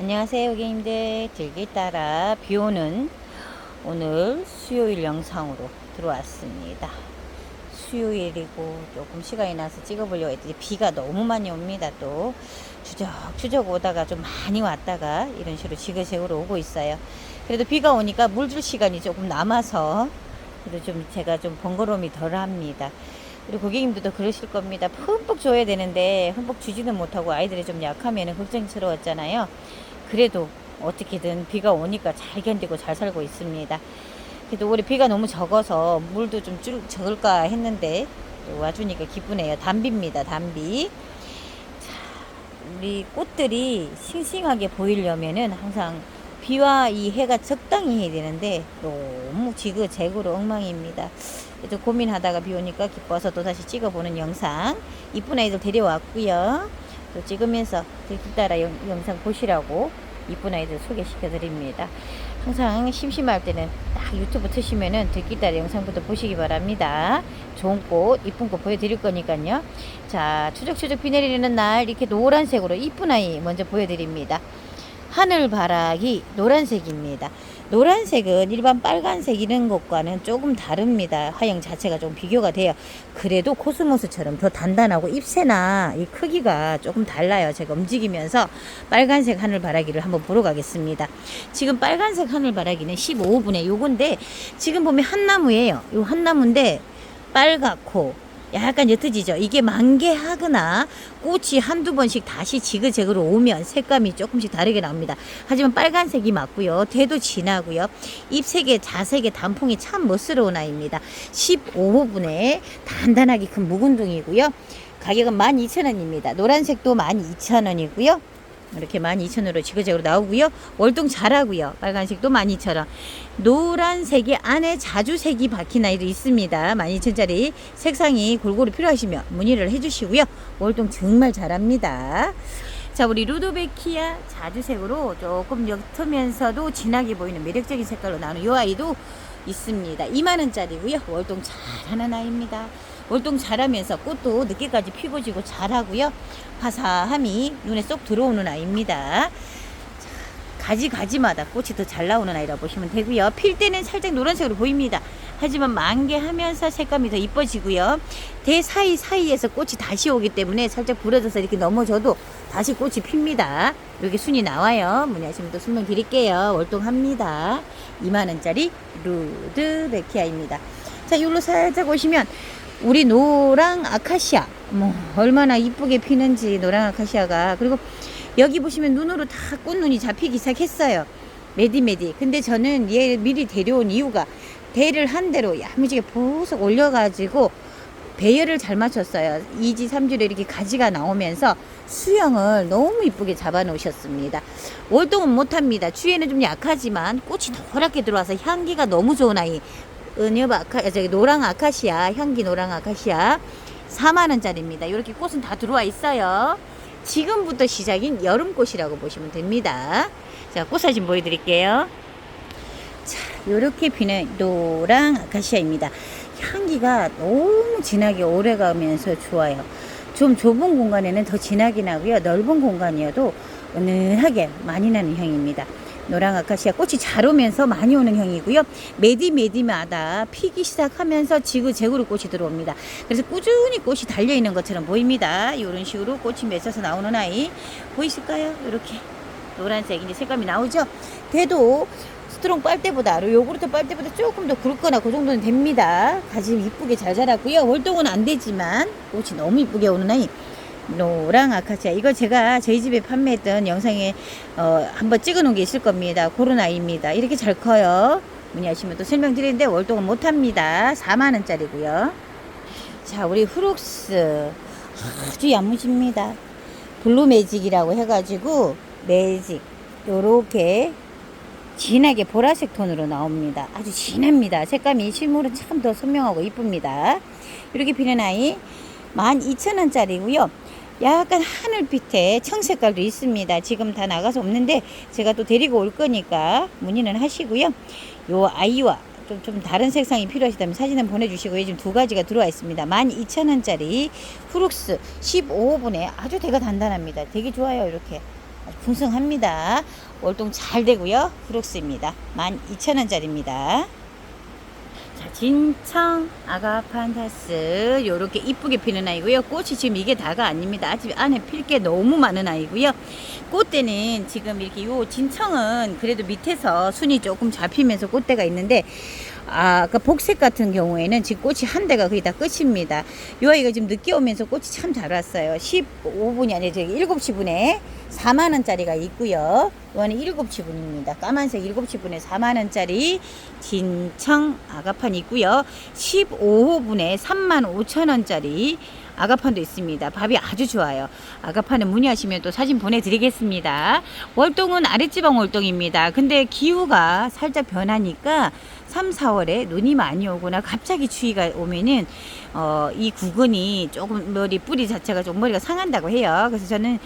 안녕하세요 고객님들. 들기 따라 비 오는 오늘 수요일 영상으로 들어왔습니다. 수요일이고 조금 시간이 나서 찍어보려고 했더니 비가 너무 많이 옵니다 또. 추적추적 오다가 좀 많이 왔다가 이런 식으로 지그재그로 오고 있어요. 그래도 비가 오니까 물 줄 시간이 조금 남아서 그래도 좀 제가 좀 번거로움이 덜 합니다 그리고 고객님들도 그러실 겁니다. 흠뻑 줘야 되는데 흠뻑 주지는 못하고 아이들이 좀 약하면 걱정스러웠잖아요. 그래도 어떻게든 비가 오니까 잘 견디고 잘 살고 있습니다. 그래도 올해 비가 너무 적어서 물도 좀 줄, 적을까 했는데 또 와주니까 기쁘네요. 담비입니다. 담비. 자, 우리 꽃들이 싱싱하게 보이려면은 항상 비와 이 해가 적당히 해야 되는데 너무 지그재그로 엉망입니다. 그래서 고민하다가 비 오니까 기뻐서 또 다시 찍어보는 영상 이쁜 아이들 데려왔고요. 또 찍으면서 들기따라 영, 영상 보시라고 이쁜 아이들 소개시켜 드립니다. 항상 심심할 때는 딱 유튜브 트시면은 들기따라 영상부터 보시기 바랍니다. 좋은 꽃, 이쁜 꽃 보여드릴 거니까요. 자, 추적추적 비 내리는 날 이렇게 노란색으로 이쁜 아이 먼저 보여드립니다. 하늘바라기 노란색입니다. 노란색은 일반 빨간색 이런 것과는 조금 다릅니다. 화형 자체가 좀 비교가 돼요. 그래도 코스모스처럼 더 단단하고 잎새나 이 크기가 조금 달라요. 제가 움직이면서 빨간색 하늘바라기를 한번 보러 가겠습니다. 지금 빨간색 하늘바라기는 15분에 요건데 지금 보면 한 나무예요. 요 한 나무인데 빨갛고 약간 옅어지죠. 이게 만개하거나 꽃이 한두 번씩 다시 지그재그로 오면 색감이 조금씩 다르게 나옵니다. 하지만 빨간색이 맞고요. 대도 진하고요. 잎색의 자색의 단풍이 참 멋스러운 아이입니다. 15호분에 단단하게 큰 묵은둥이고요. 가격은 12,000원입니다. 노란색도 12,000원이고요. 이렇게 12,000원으로 지그재그로 나오고요. 월동 잘하고요. 빨간색도 12,000원. 노란색이 안에 자주색이 박힌 아이도 있습니다. 12,000원짜리 색상이 골고루 필요하시면 문의를 해주시고요. 월동 정말 잘합니다. 자, 우리 루도베키아 자주색으로 조금 옅으면서도 진하게 보이는 매력적인 색깔로 나오는 이 아이도 있습니다. 2만원짜리고요. 월동 잘하는 아이입니다. 월동 잘하면서 꽃도 늦게까지 피고 지고 잘하고요. 화사함이 눈에 쏙 들어오는 아이입니다. 자, 가지 가지마다 꽃이 더 잘 나오는 아이라 보시면 되고요. 필 때는 살짝 노란색으로 보입니다. 하지만 만개하면서 색감이 더 이뻐지고요. 대 사이 사이에서 꽃이 다시 오기 때문에 살짝 부러져서 이렇게 넘어져도 다시 꽃이 핍니다. 이렇게 순이 나와요. 문의하시면 또 설명 드릴게요. 월동합니다. 2만 원짜리 루드베키아입니다. 자, 여기로 살짝 오시면 우리 노랑 아카시아 뭐 얼마나 이쁘게 피는지 노랑 아카시아가. 그리고 여기 보시면 눈으로 다 꽃눈이 잡히기 시작했어요. 메디메디. 근데 저는 얘 미리 데려온 이유가 대를 한 대로 야무지게 보석 올려가지고 배열을 잘 맞췄어요. 2지 3지로 이렇게 가지가 나오면서 수영을 너무 이쁘게 잡아 놓으셨습니다. 월동은 못합니다. 주에는 좀 약하지만 꽃이 노랗게 들어와서 향기가 너무 좋은 아이 은엽 아카 저기 노랑 아카시아 향기 노랑 아카시아 4만 원짜리입니다. 이렇게 꽃은 다 들어와 있어요. 지금부터 시작인 여름꽃이라고 보시면 됩니다. 자, 꽃 사진 보여드릴게요. 자, 이렇게 피는 노랑 아카시아입니다. 향기가 너무 진하게 오래가면서 좋아요. 좀 좁은 공간에는 더 진하게 나고요. 넓은 공간이어도 은은하게 많이 나는 향입니다. 노랑 아카시아 꽃이 잘 오면서 많이 오는 형이고요. 매디 매디마다 피기 시작하면서 지그재그로 꽃이 들어옵니다. 그래서 꾸준히 꽃이 달려 있는 것처럼 보입니다. 이런 식으로 꽃이 맺혀서 나오는 아이 보이실까요? 이렇게 노란색 이제 색감이 나오죠. 대도 스트롱 빨대보다 요구르트 빨대보다 조금 더 굵거나 그 정도는 됩니다. 가지 이쁘게 잘 자랐고요. 월동은 안 되지만 꽃이 너무 이쁘게 오는 아이. 노랑 아카시아. 이거 제가 저희 집에 판매했던 영상에 어, 한번 찍어 놓은 게 있을 겁니다. 아이입니다. 이렇게 잘 커요. 문의하시면 또 설명드리는데 월동은 못합니다. 4만원짜리고요. 자 우리 후룩스. 아주 야무집니다. 블루 매직이라고 해가지고 매직. 요렇게 진하게 보라색 톤으로 나옵니다. 아주 진합니다. 색감이 실물은 참 더 선명하고 이쁩니다. 이렇게 피는 아이 12,000원짜리고요 약간 하늘빛에 청색깔도 있습니다. 지금 다 나가서 없는데 제가 또 데리고 올 거니까 문의는 하시고요. 요 아이와 좀, 좀 다른 색상이 필요하시다면 사진은 보내주시고요. 지금 두 가지가 들어와 있습니다. 12,000원짜리 후룩스 15호분에 아주 대가 단단합니다. 되게 좋아요. 이렇게 아주 풍성합니다. 월동 잘 되고요. 프록스입니다. 12,000원짜리입니다. 자, 진청 아가판타스 요렇게 이쁘게 피는 아이고요. 꽃이 지금 이게 다가 아닙니다. 아직 안에 필 게 너무 많은 아이고요. 꽃대는 지금 이렇게 요 진청은 그래도 밑에서 순이 조금 잡히면서 꽃대가 있는데 아, 그 복색 같은 경우에는 지금 꽃이 한 대가 거의 다 끝입니다. 요 아이가 지금 늦게 오면서 꽃이 참 잘 왔어요. 15분이 아니라 저기 7시 분에 4만 원짜리가 있고요. 이거는 7시 분입니다. 까만색 7시 분에 4만 원짜리 진청 아가판 있고요. 15분에 3만 5천 원짜리 아가판도 있습니다. 밥이 아주 좋아요. 아가판은 문의하시면 또 사진 보내드리겠습니다. 월동은 아랫지방 월동입니다. 근데 기후가 살짝 변하니까 3, 4월에 눈이 많이 오거나 갑자기 추위가 오면은 어, 이 구근이 조금 머리 뿌리 자체가 좀 머리가 상한다고 해요. 그래서 저는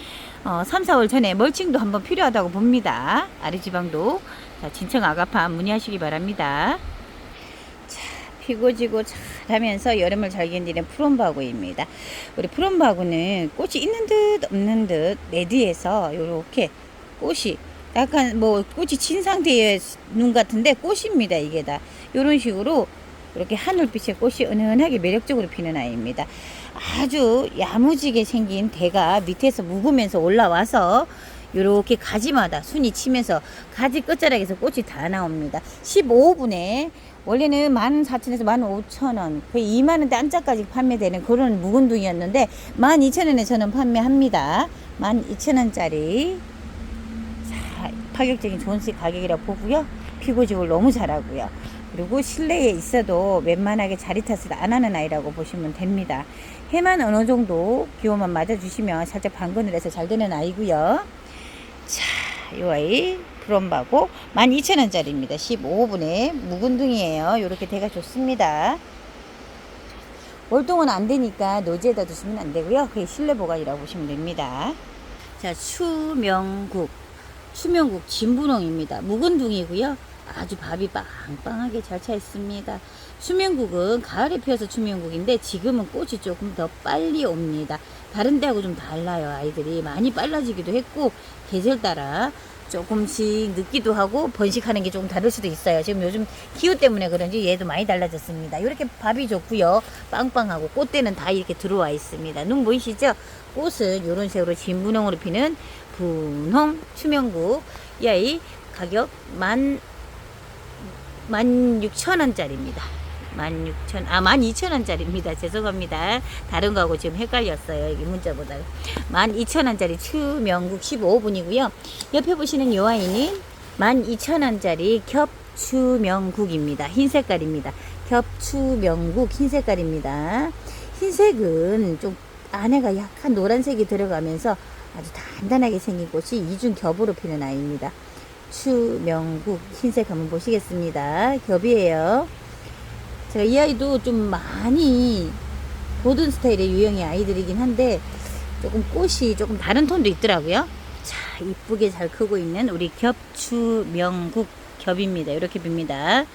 어, 3, 4월 전에 멀칭도 한번 필요하다고 봅니다. 아랫지방도 자, 진청 아가판 문의하시기 바랍니다. 피고 지고 잘하면서 여름을 잘 견디는 푸른바구입니다. 우리 푸른바구는 꽃이 있는 듯 없는 듯 레드에서 이렇게 꽃이 약간 뭐 꽃이 진 상태의 눈 같은데 꽃입니다. 이게 다 이런 식으로 이렇게 하늘빛의 꽃이 은은하게 매력적으로 피는 아이입니다. 아주 야무지게 생긴 대가 밑에서 묵으면서 올라와서 이렇게 가지마다 순이 치면서 가지 끝자락에서 꽃이 다 나옵니다. 15분에 원래는 14,000원에서 15,000원, 거의 2만원대 안짝까지 판매되는 그런 묵은둥이였는데 12,000원에 저는 판매합니다. 12,000원짜리. 자, 파격적인 좋은 수 가격이라고 보고요. 피고직을 너무 잘하고요. 그리고 실내에 있어도 웬만하게 자리 탓을 안 하는 아이라고 보시면 됩니다. 해만 어느 정도 기호만 맞아주시면 살짝 방근을 해서 잘 되는 아이고요. 자, 이 아이 브롬바고 12,000원짜리입니다. 15분에 묵은둥이에요. 이렇게 대가 좋습니다. 월동은 안 되니까 노지에다 두시면 안 되고요. 그게 실내 보관이라고 보시면 됩니다. 자, 추명국. 추명국 진분홍입니다. 묵은둥이고요. 아주 밥이 빵빵하게 잘 차 있습니다. 추명국은 가을에 피어서 추명국인데 지금은 꽃이 조금 더 빨리 옵니다. 다른 데하고 좀 달라요. 아이들이 많이 빨라지기도 했고 계절 따라 조금씩 늦기도 하고 번식하는 게 조금 다를 수도 있어요. 지금 요즘 기후 때문에 그런지 얘도 많이 달라졌습니다. 이렇게 밥이 좋고요. 빵빵하고 꽃대는 다 이렇게 들어와 있습니다. 눈 보이시죠? 꽃은 이런 색으로 진분홍으로 피는 분홍 추명국 이 아이 가격 만 16,000원짜리입니다. 16,000, 아, 12,000원짜리입니다. 죄송합니다. 다른 거하고 지금 헷갈렸어요. 여기 문자보다. 12,000원짜리 추명국 15분이고요. 옆에 보시는 요 아이는 12,000원짜리 겹추명국입니다. 흰 색깔입니다. 겹추명국 흰 색깔입니다. 흰색은 좀 안에가 약간 노란색이 들어가면서 아주 단단하게 생긴 꽃이 이중 겹으로 피는 아이입니다. 추명국 흰색 한번 보시겠습니다. 겹이에요. 제가 이 아이도 좀 많이 보던 스타일의 유형의 아이들이긴 한데 조금 꽃이 조금 다른 톤도 있더라고요. 자, 이쁘게 잘 크고 있는 우리 겹추 명국 겹입니다. 이렇게 빕니다.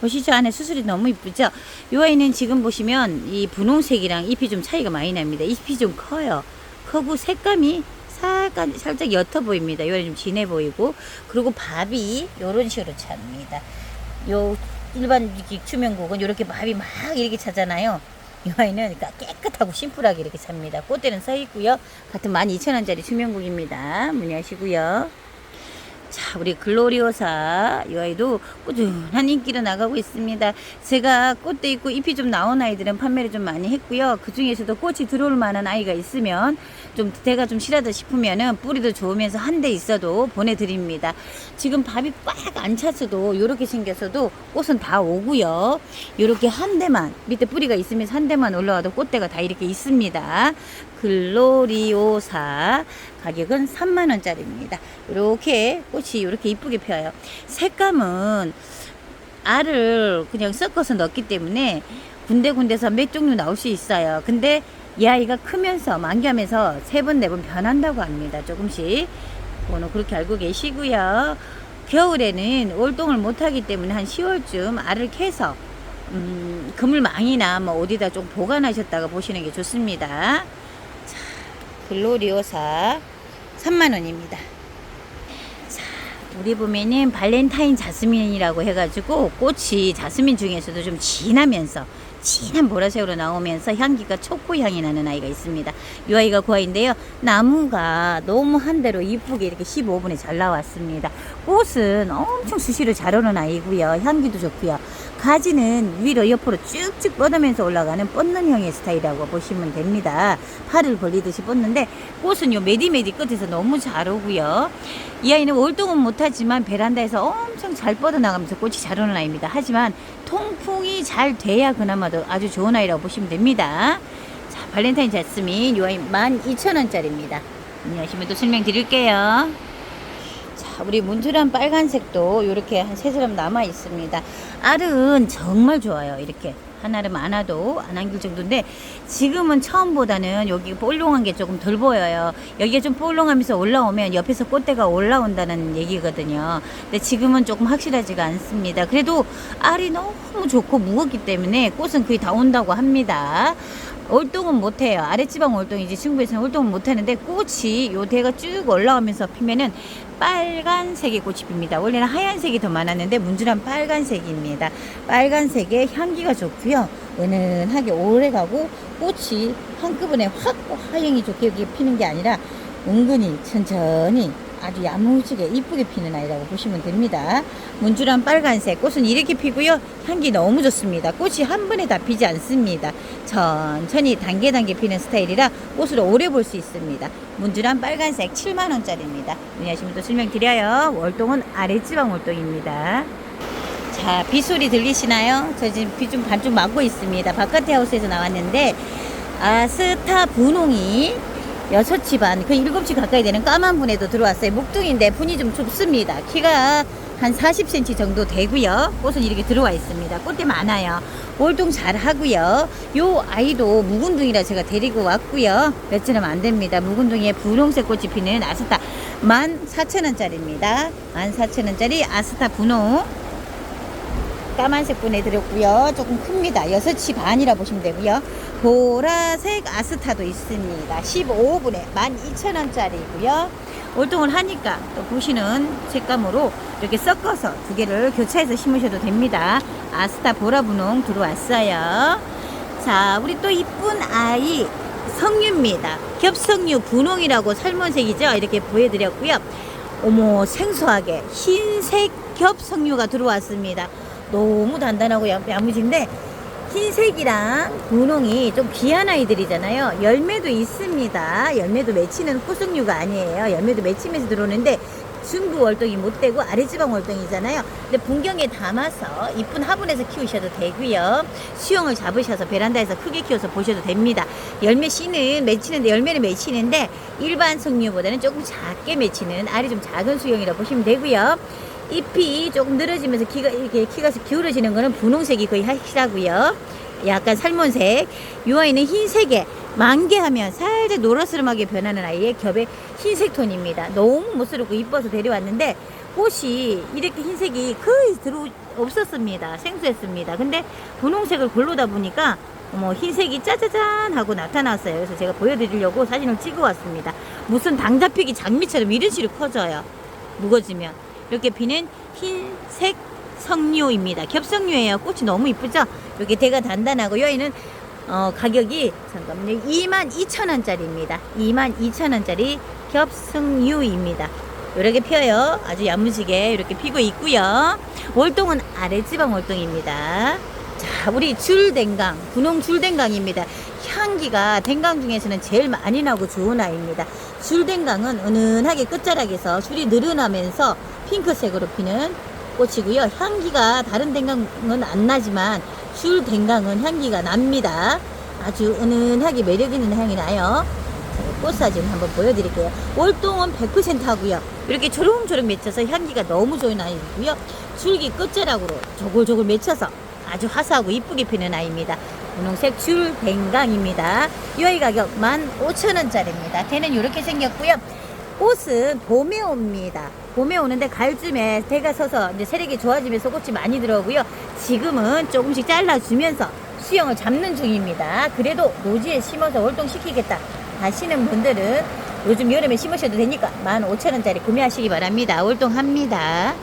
보시죠. 안에 수술이 너무 이쁘죠? 이 아이는 지금 보시면 이 분홍색이랑 잎이 좀 차이가 많이 납니다. 잎이 좀 커요. 크고 색감이 살짝, 살짝 옅어 보입니다. 이 아이 좀 진해 보이고. 그리고 밥이 이런 식으로 찹니다. 요 일반 추명국은 이렇게 밥이 막 이렇게 차잖아요. 이 아이는 그러니까 깨끗하고 심플하게 이렇게 찹니다. 꽃대는 써 있고요. 같은 12,000원짜리 추명국입니다. 문의하시고요. 자, 우리 글로리오사 이 아이도 꾸준한 인기로 나가고 있습니다. 제가 꽃도 있고 잎이 좀 나온 아이들은 판매를 좀 많이 했고요. 그 중에서도 꽃이 들어올 만한 아이가 있으면 좀 대가 좀 실하다 싶으면은 뿌리도 좋으면서 한 대 있어도 보내드립니다. 지금 밥이 꽉안 찼어도 이렇게 생겨서도 꽃은 다 오고요. 이렇게 한 대만 밑에 뿌리가 있으면서 한 대만 올라와도 꽃대가 다 이렇게 있습니다. 글로리오사 가격은 3만원짜리입니다. 이렇게 꽃이 이렇게 이쁘게 펴요. 색감은 알을 그냥 섞어서 넣기 때문에 군데군데서 몇 종류 나올 수 있어요. 근데 이 아이가 크면서 만개하면서 세 번, 네 번 변한다고 합니다. 조금씩. 그거는 그렇게 알고 계시고요. 겨울에는 월동을 못하기 때문에 한 10월쯤 알을 캐서 음, 그물망이나 뭐 어디다 좀 보관하셨다가 보시는 게 좋습니다. 자, 글로리오사 3만원입니다. 우리 보면은 발렌타인 자스민이라고 해가지고 꽃이 자스민 중에서도 좀 진하면서 진한 보라색으로 나오면서 향기가 초코 향이 나는 아이가 있습니다. 이 아이가 그 아이인데요. 나무가 너무 한 대로 이쁘게 이렇게 15분에 잘 나왔습니다. 꽃은 엄청 수시로 잘 오는 아이고요. 향기도 좋고요. 가지는 위로 옆으로 쭉쭉 뻗으면서 올라가는 뻗는 형의 스타일이라고 보시면 됩니다. 팔을 벌리듯이 뻗는데 꽃은 요 메디메디 끝에서 너무 잘 오고요. 이 아이는 월동은 못하지만 베란다에서 엄청 잘 뻗어나가면서 꽃이 잘 오는 아이입니다. 하지만 통풍이 잘 돼야 그나마 도 아주 좋은 아이라고 보시면 됩니다. 자, 발렌타인 자스민 요 아이 12,000원짜리입니다. 안녕하시면 또 설명드릴게요. 자, 우리 문주란 빨간색도 이렇게 한 세 사람 남아 있습니다. 알은 정말 좋아요. 이렇게 한 알은 많아도 안 안길 정도인데 지금은 처음보다는 여기 볼롱한 게 조금 덜 보여요. 여기가 좀 볼롱하면서 올라오면 옆에서 꽃대가 올라온다는 얘기거든요. 근데 지금은 조금 확실하지가 않습니다. 그래도 알이 너무 좋고 무겁기 때문에 꽃은 거의 다 온다고 합니다. 올동은 못해요. 아랫지방 올동이지 중부에서는 올동은 못하는데 꽃이 요 대가 쭉 올라오면서 피면은 빨간색의 꽃이 핍니다. 원래는 하얀색이 더 많았는데 문주란 빨간색입니다. 빨간색의 향기가 좋고요. 은은하게 오래가고 꽃이 한꺼번에 확 화형이 좋게 피는 게 아니라 은근히 천천히 아주 야무지게 이쁘게 피는 아이라고 보시면 됩니다. 문주란 빨간색 꽃은 이렇게 피고요. 향기 너무 좋습니다. 꽃이 한 번에 다 피지 않습니다. 천천히 단계 단계 피는 스타일이라 꽃을 오래 볼 수 있습니다. 문주란 빨간색 7만 원짜리입니다. 문의하시면 또 설명드려요. 월동은 아랫지방 월동입니다. 자, 빗소리 들리시나요? 저 지금 비 좀 반쪽 맞고 있습니다. 바깥에 하우스에서 나왔는데, 아스타 분홍이 여섯 치 반, 그 일곱 치 가까이 되는 까만 분에도 들어왔어요. 목둥인데 분이 좀 좁습니다. 키가 한 40cm 정도 되고요. 꽃은 이렇게 들어와 있습니다. 꽃대 많아요. 월동 잘 하고요. 요 아이도 묵은둥이라 제가 데리고 왔고요. 며칠은 안 됩니다. 묵은둥이에 분홍색 꽃이 피는 아스타 14,000원짜리입니다. 14,000원짜리 아스타 분홍. 까만색 들었고요. 조금 큽니다. 6시 반이라 보시면 되고요. 보라색 아스타도 있습니다. 15분에 12,000원짜리고요. 월동을 하니까 또 보시는 색감으로 이렇게 섞어서 두 개를 교차해서 심으셔도 됩니다. 아스타 보라 분홍 들어왔어요. 자, 우리 또 이쁜 아이 성류입니다. 겹성류 분홍이라고 살몬색이죠. 이렇게 보여드렸고요. 어머 생소하게 흰색 겹성류가 들어왔습니다. 너무 단단하고 야- 야무진데 흰색이랑 분홍이 좀 귀한 아이들이잖아요. 열매도 있습니다. 열매도 맺히는 포승류가 아니에요. 열매도 맺히면서 들어오는데 중부 월동이 못 되고 아래지방 월동이잖아요. 근데 분경에 담아서 이쁜 화분에서 키우셔도 되고요. 수영을 잡으셔서 베란다에서 크게 키워서 보셔도 됩니다. 열매 씨는 맺히는데 열매는 맺히는데 일반 석류보다는 조금 작게 맺히는 알이 좀 작은 수영이라 보시면 되고요. 잎이 조금 늘어지면서 키가 이렇게 키가 기울어지는 거는 분홍색이 거의 확실하고요. 약간 살몬색. 이 아이는 흰색에 만개하면 살짝 노라스름하게 변하는 아이의 겹의 흰색 톤입니다. 너무 못스럽고 이뻐서 데려왔는데 꽃이 이렇게 흰색이 거의 들어 없었습니다. 생소했습니다. 근데 분홍색을 고르다 보니까 어머 흰색이 짜자잔 하고 나타났어요. 그래서 제가 보여드리려고 사진을 찍어 왔습니다. 무슨 당 잡히기 장미처럼 이런 식으로 커져요. 무거지면 이렇게 피는 흰색 석류입니다. 겹석류예요. 꽃이 너무 이쁘죠? 이렇게 대가 단단하고 여기는 어, 가격이 잠깐만요. 22,000원짜리입니다. 22,000원짜리 겹석류입니다. 이렇게 피어요. 아주 야무지게 이렇게 피고 있고요. 월동은 아래지방 월동입니다. 자, 우리 줄댕강, 분홍 줄댕강입니다. 향기가 댕강 중에서는 제일 많이 나고 좋은 아이입니다. 줄댕강은 은은하게 끝자락에서 줄이 늘어나면서 핑크색으로 피는 꽃이고요. 향기가 다른 댕강은 안 나지만 줄 댕강은 향기가 납니다. 아주 은은하게 매력 있는 향이 나요. 자, 꽃 사진 한번 보여드릴게요. 월동은 100% 하고요. 이렇게 조롱조롱 맺혀서 향기가 너무 좋은 아이고요. 줄기 끝자락으로 조글조글 맺혀서 아주 화사하고 이쁘게 피는 아이입니다. 분홍색 줄 뱅강입니다. 이 아이 가격 15,000원짜리입니다. 대는 이렇게 생겼고요. 꽃은 봄에 옵니다. 봄에 오는데 가을쯤에 대가 서서 이제 세력이 좋아지면서 꽃이 많이 들어오고요. 지금은 조금씩 잘라주면서 수영을 잡는 중입니다. 그래도 노지에 심어서 월동시키겠다 하시는 분들은 요즘 여름에 심으셔도 되니까 15,000원짜리 구매하시기 바랍니다. 월동합니다.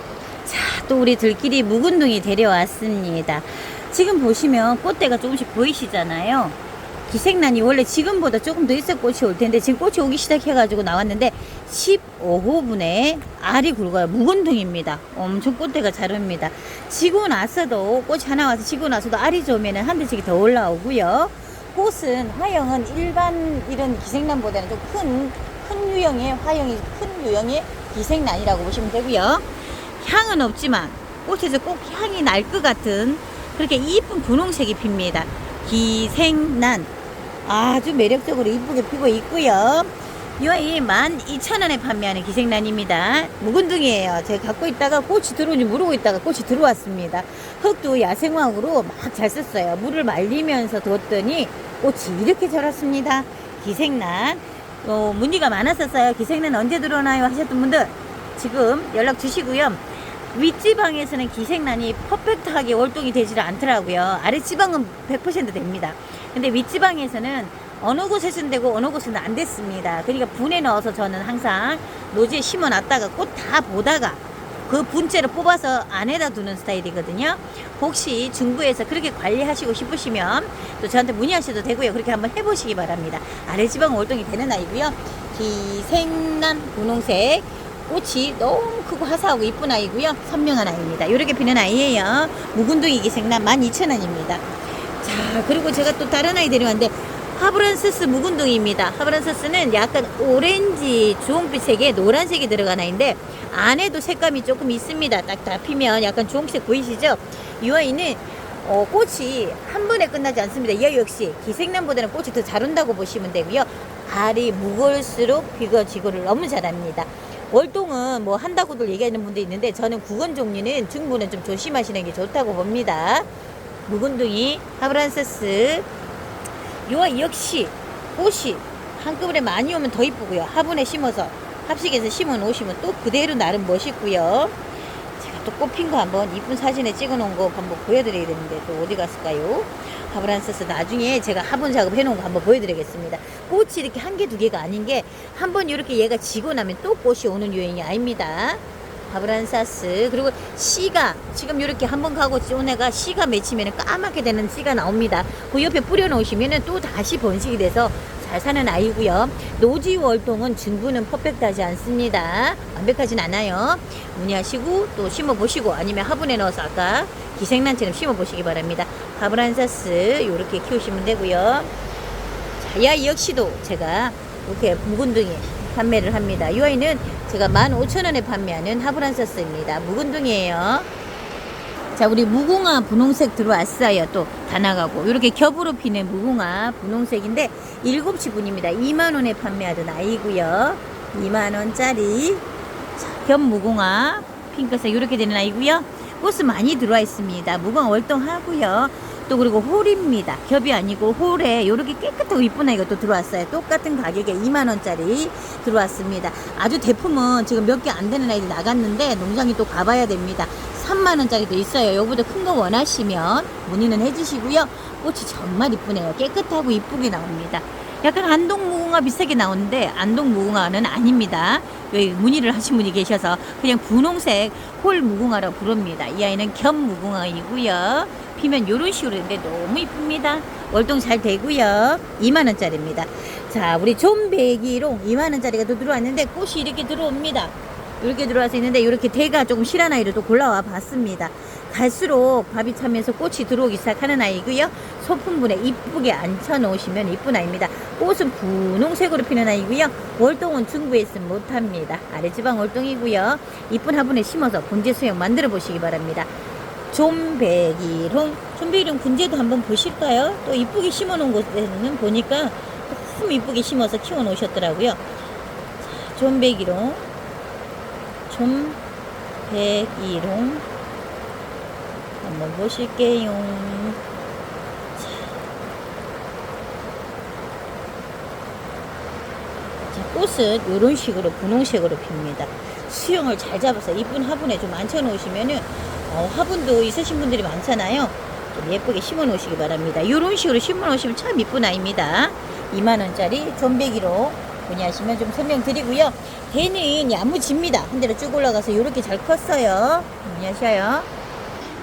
자, 또 우리 들끼리 묵은둥이 데려왔습니다. 지금 보시면 꽃대가 조금씩 보이시잖아요. 기생란이 원래 지금보다 조금 더 있어 꽃이 올 텐데 지금 꽃이 오기 시작해가지고 나왔는데 15호분에 알이 굵어요. 묵은둥입니다. 엄청 꽃대가 잘 옵니다. 지고 나서도 꽃이 하나 와서 지고 나서도 알이 좋으면 한 대씩 더 올라오고요. 꽃은 화형은 일반 이런 기생란보다는 좀 큰 큰 유형의 화형이 큰 유형의 기생란이라고 보시면 되고요. 향은 없지만 꽃에서 꼭 향이 날 것 같은 그렇게 이쁜 분홍색이 핍니다. 기생란 아주 매력적으로 이쁘게 피고 있고요. 이 아이 12,000원에 판매하는 기생란입니다. 묵은둥이에요. 제가 갖고 있다가 꽃이 들어오는지 모르고 있다가 꽃이 들어왔습니다. 흙도 야생화으로 막 잘 썼어요. 물을 말리면서 뒀더니 꽃이 이렇게 자랐습니다. 기생란. 어, 문의가 많았었어요. 기생란 언제 들어오나요? 하셨던 분들 지금 연락 주시고요. 윗지방에서는 기생란이 퍼펙트하게 월동이 되지를 않더라고요. 아랫지방은 100% 됩니다. 근데 윗지방에서는 어느 곳에서는 되고 어느 곳에는 안 됐습니다. 그러니까 분에 넣어서 저는 항상 노지에 심어 놨다가 꽃 다 보다가 그 분째를 뽑아서 안에다 두는 스타일이거든요. 혹시 중부에서 그렇게 관리하시고 싶으시면 또 저한테 문의하셔도 되고요. 그렇게 한번 해보시기 바랍니다. 아래지방 월동이 되는 아이고요. 기생란 분홍색 꽃이 너무 크고 화사하고 이쁜 아이고요. 선명한 아이입니다. 이렇게 피는 아이예요. 묵은둥이 기생란 12,000원입니다. 자, 그리고 제가 또 다른 아이 데려왔는데 하브란스스 묵은둥이입니다. 하브란스스는 약간 오렌지 주홍빛색에 노란색이 들어간 아이인데 안에도 색감이 조금 있습니다. 딱다 피면 약간 주홍색 보이시죠? 이 아이는 어, 꽃이 한 번에 끝나지 않습니다. 이 아이 역시 기생란보다는 꽃이 더 잘 온다고 보시면 되고요. 알이 무거울수록 비거 지고를 너무 잘합니다. 월동은 뭐 한다고들 얘기하는 분도 있는데 저는 구건 종류는 중부는 좀 조심하시는 게 좋다고 봅니다. 묵은둥이 하브란스스 요 역시 꽃이 한꺼번에 많이 오면 더 이쁘고요. 화분에 심어서 합식해서 심어 놓으시면 또 그대로 나름 멋있고요. 제가 또 꽃핀 거 한번 이쁜 사진에 찍어 놓은 거 한번 보여드려야 되는데 또 어디 갔을까요? 하브란스스 나중에 제가 화분 작업 해놓은 거 한번 보여드리겠습니다. 꽃이 이렇게 한 개 두 개가 아닌 게 한 번 이렇게 얘가 지고 나면 또 꽃이 오는 유행이 아닙니다. 바브란사스 그리고 씨가 지금 이렇게 한 번 가고 온 애가 씨가 맺히면 까맣게 되는 씨가 나옵니다. 그 옆에 뿌려 놓으시면 또 다시 번식이 돼서 잘 사는 아이고요. 노지 월동은 증부는 퍼펙트하지 않습니다. 완벽하진 않아요. 문의하시고 또 심어 보시고 아니면 화분에 넣어서 아까 기생란처럼 심어 보시기 바랍니다. 바브란사스 이렇게 키우시면 되고요. 자, 이 아이 역시도 제가 이렇게 묵은둥이 판매를 합니다. 이 아이는 제가 15,000원에 판매하는 하브란서스입니다. 묵은둥이에요. 자, 우리 무궁화 분홍색 들어왔어요. 또 다 나가고. 이렇게 겹으로 피는 무궁화 분홍색인데 7시 분입니다. 2만원에 판매하던 아이고요. 2만원짜리. 겹 무궁화 핑크색 이렇게 되는 아이고요. 꽃은 많이 들어와 있습니다. 무궁화 월동하고요. 또 그리고 홀입니다. 겹이 아니고 홀에 이렇게 깨끗하고 이쁜 아이가 또 들어왔어요. 똑같은 가격에 2만원짜리 들어왔습니다. 아주 대품은 지금 몇 개 안 되는 아이들 나갔는데 농장에 또 가봐야 됩니다. 3만원짜리도 있어요. 요거보다 큰 거 원하시면 문의는 해주시고요. 꽃이 정말 이쁘네요. 깨끗하고 이쁘게 나옵니다. 약간 안동 무궁화 비슷하게 나오는데 안동 무궁화는 아닙니다. 여기 문의를 하신 분이 계셔서 그냥 분홍색 홀 무궁화라고 부릅니다. 이 아이는 겸 무궁화이고요. 피면 요런 식으로 되는데 너무 이쁩니다. 월동 잘 되고요. 2만원짜리입니다. 자, 우리 좀배기롱 2만원짜리가 또 들어왔는데 꽃이 이렇게 들어옵니다. 이렇게 들어와서 있는데 이렇게 대가 조금 실한 아이를 또 골라와 봤습니다. 갈수록 밥이 차면서 꽃이 들어오기 시작하는 아이고요. 소품분에 이쁘게 앉혀 놓으시면 이쁜 아이입니다. 꽃은 분홍색으로 피는 아이고요. 월동은 중부에 있으면 못합니다. 아래지방 월동이고요. 이쁜 화분에 심어서 분재 수영 만들어 보시기 바랍니다. 좀배기롱 좀배기롱 분재도 한번 보실까요? 또 이쁘게 심어 놓은 곳에는 보니까 너무 이쁘게 심어서 키워 놓으셨더라고요. 좀배기롱 좀배기롱 한번 보실게요. 자, 꽃은 이런 식으로 분홍색으로 핍니다. 수영을 잘 잡아서 이쁜 화분에 좀 앉혀 놓으시면은 어, 화분도 있으신 분들이 많잖아요. 좀 예쁘게 심어 놓으시기 바랍니다. 이런 식으로 심어 놓으시면 참 이쁜 아이입니다. 2만원짜리 존배기로 문의하시면 좀 설명드리고요. 대는 야무집니다. 한 대로 쭉 올라가서 이렇게 잘 컸어요. 문의하셔요.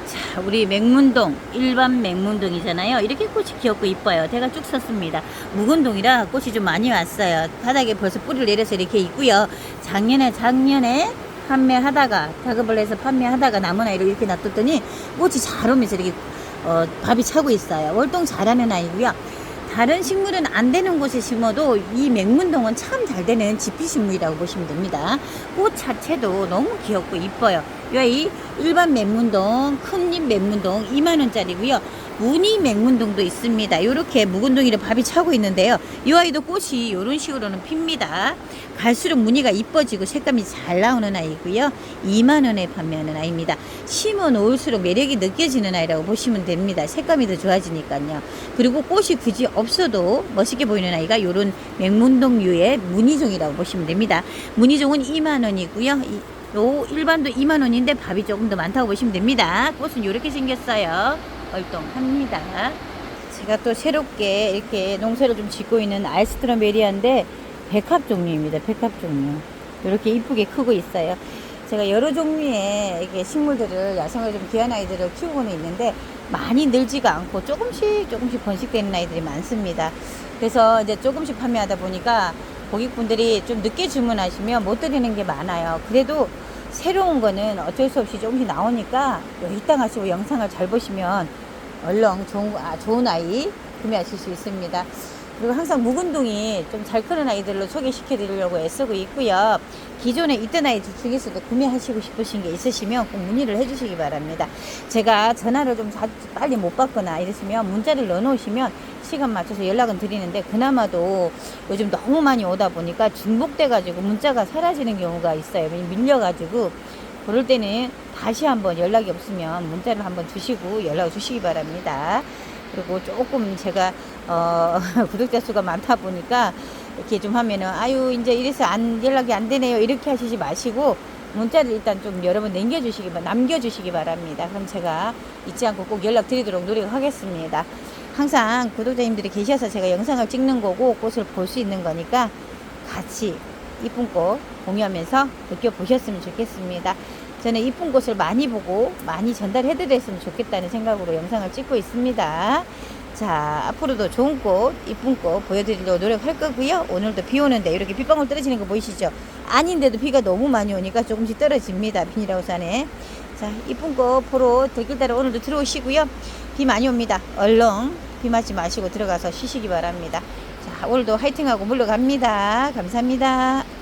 자, 우리 맹문동, 일반 맹문동이잖아요. 이렇게 꽃이 귀엽고 이뻐요. 대가 쭉 섰습니다. 묵은동이라 꽃이 좀 많이 왔어요. 바닥에 벌써 뿌리를 내려서 이렇게 있고요. 작년에, 작년에 판매하다가, 작업을 해서 판매하다가 남은 아이를 이렇게 놔뒀더니 꽃이 잘 오면서 이렇게 어, 밥이 차고 있어요. 월동 잘하는 아이고요. 다른 식물은 안 되는 곳에 심어도 이 맹문동은 참 잘 되는 지피식물이라고 보시면 됩니다. 꽃 자체도 너무 귀엽고 이뻐요. 이 일반 맹문동, 큰잎 맹문동 2만원짜리고요. 무늬 맹문동도 있습니다. 이렇게 묵은동이로 밥이 차고 있는데요. 이 아이도 꽃이 이런 식으로는 핍니다. 갈수록 무늬가 이뻐지고 색감이 잘 나오는 아이고요. 2만원에 판매하는 아이입니다. 심어 놓을수록 매력이 느껴지는 아이라고 보시면 됩니다. 색감이 더 좋아지니까요. 그리고 꽃이 굳이 없어도 멋있게 보이는 아이가 이런 맹문동류의 무늬종이라고 보시면 됩니다. 무늬종은 2만원이고요. 요 일반도 2만 원인데 밥이 조금 더 많다고 보시면 됩니다. 꽃은 이렇게 생겼어요. 얼동합니다. 제가 또 새롭게 이렇게 농사를 좀 짓고 있는 알스트로메리아인데 백합 종류입니다. 백합 종류. 이렇게 이쁘게 크고 있어요. 제가 여러 종류의 이게 식물들을 야생을 좀 귀한 아이들을 키우고는 있는데 많이 늘지가 않고 조금씩 조금씩 번식되는 아이들이 많습니다. 그래서 이제 조금씩 판매하다 보니까 고객분들이 좀 늦게 주문하시면 못 드리는 게 많아요. 그래도 새로운 거는 어쩔 수 없이 조금씩 나오니까 이땅 하시고 영상을 잘 보시면 얼렁 좋은, 아, 좋은 아이 구매하실 수 있습니다. 그리고 항상 묵은동이 좀 잘 크는 아이들로 소개시켜 드리려고 애쓰고 있고요. 기존에 있던 아이들 중에서도 구매하시고 싶으신 게 있으시면 꼭 문의를 해주시기 바랍니다. 제가 전화를 좀 자, 빨리 못 받거나 이랬으면 문자를 넣어 놓으시면 시간 맞춰서 연락은 드리는데 그나마도 요즘 너무 많이 오다 보니까 중복돼 가지고 문자가 사라지는 경우가 있어요. 밀려 가지고 그럴 때는 다시 한번 연락이 없으면 문자를 한번 주시고 연락을 주시기 바랍니다. 그리고 조금 제가 어, 구독자 수가 많다 보니까 이렇게 좀 하면은 아유 이제 이래서 안 연락이 안 되네요 이렇게 하시지 마시고 문자를 일단 좀 여러 번 남겨주시기 바- 남겨주시기 바랍니다. 그럼 제가 잊지 않고 꼭 연락 드리도록 노력하겠습니다. 항상 구독자님들이 계셔서 제가 영상을 찍는 거고 꽃을 볼 수 있는 거니까 같이 이쁜 꽃 공유하면서 느껴보셨으면 좋겠습니다. 저는 이쁜 꽃을 많이 보고 많이 전달해 드렸으면 좋겠다는 생각으로 영상을 찍고 있습니다. 자, 앞으로도 좋은 꽃, 이쁜 꽃 보여드리려고 노력할 거고요. 오늘도 비 오는데 이렇게 빗방울 떨어지는 거 보이시죠? 아닌데도 비가 너무 많이 오니까 조금씩 떨어집니다. 비닐하우산에. 자, 이쁜 꽃 보러 따라 오늘도 들어오시고요. 비 많이 옵니다. 얼렁 비 맞지 마시고 들어가서 쉬시기 바랍니다. 자, 오늘도 화이팅하고 물러갑니다. 감사합니다.